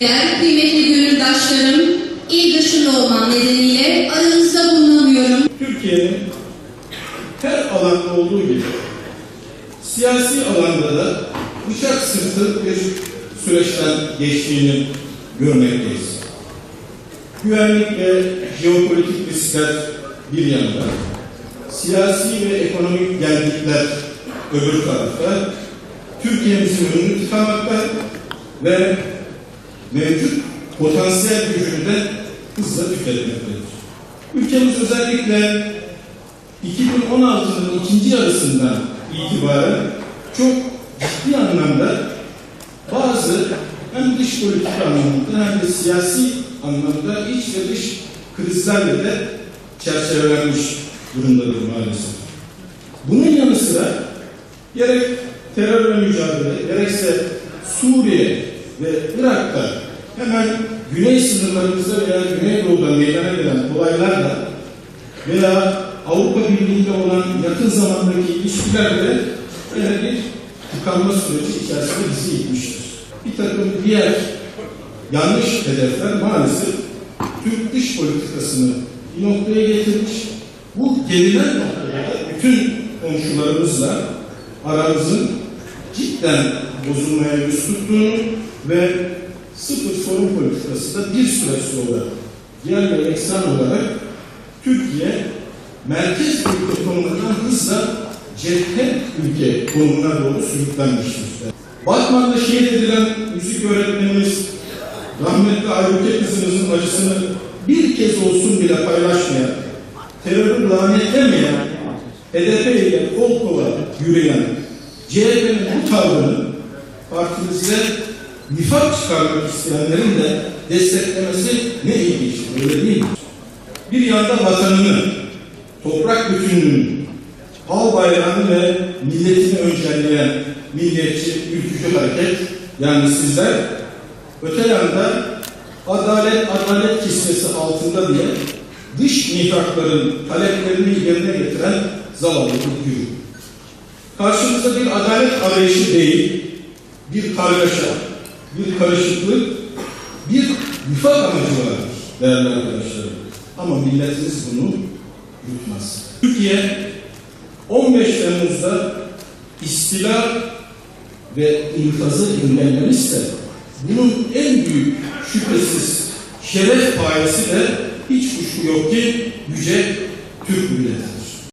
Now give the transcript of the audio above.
Değerli kıymetli gönüldaşlarım, il dışında olmam nedeniyle aranızda bulunamıyorum. Türkiye'nin her alanda olduğu gibi siyasi alanda da bıçak sırtı bir süreçten geçtiğini görmekteyiz. Güvenlik ve jeopolitik riskler bir yanda, siyasi ve ekonomik gelgitler öbür tarafta, Türkiye'mizin önünü tıkamakta ve mevcut potansiyel gücünü de hızla tüketmektedir. Ülkemiz özellikle 2016'nın ikinci yarısından itibaren çok ciddi anlamda bazı hem dış politik anlamda hem de siyasi anlamda iç ve dış krizlerle de çerçevelenmiş durumdadır maalesef. Bunun yanı sıra gerek terörle mücadele, gerekse Suriye ve Irak'ta hemen güney sınırlarımızda veya Güneydoğu'da meydana gelen olaylarla veya Avrupa Birliği'nde olan yakın zamandaki ilişkilerle yine bir tıkanma süreci içerisinde bizi itmiştir. Bir takım diğer yanlış hedefler maalesef Türk dış politikasını bir noktaya getirmiş. Bu gelinen noktada da bütün komşularımızla aramızın cidden bozulmaya yüz tuttuğunu ve sıfır sorun politikası da bir süre sonra yer ve eksen olarak Türkiye merkez ülke konumundan hızla cephe ülke konumuna doğru sürüklenmiştir. Batman'da şehit edilen müzik öğretmenimiz rahmetli Aybüke kızımızın acısını bir kez olsun bile paylaşmayan, terörü lanetlemeyen, HDP ile kol kola yürüyen CHP'nin bu tavrını partimizde nifak çıkarmak isteyenlerin de desteklemesi ne ilginçtir, öyle değil mi? Bir yanda vatanını, toprak bütünlüğünü, al bayrağını ve milletini öncelleyen milliyetçi, ülkücü hareket, yani sizler, öte yanda adalet, adalet kisvesi altında diye dış mihrakların taleplerini yerine getiren zavallı hukukçu. Karşımızda bir adalet arayışı değil, bir kargaşa, bir karışıklık, bir nifak amacı var değerli arkadaşlarım. Ama milletimiz bunu yutmaz. Türkiye 15 Temmuz'da istila ve infazı engellemişse bunun en büyük şüphesiz şeref payesi de hiç kuşku yok ki yüce Türk milleti.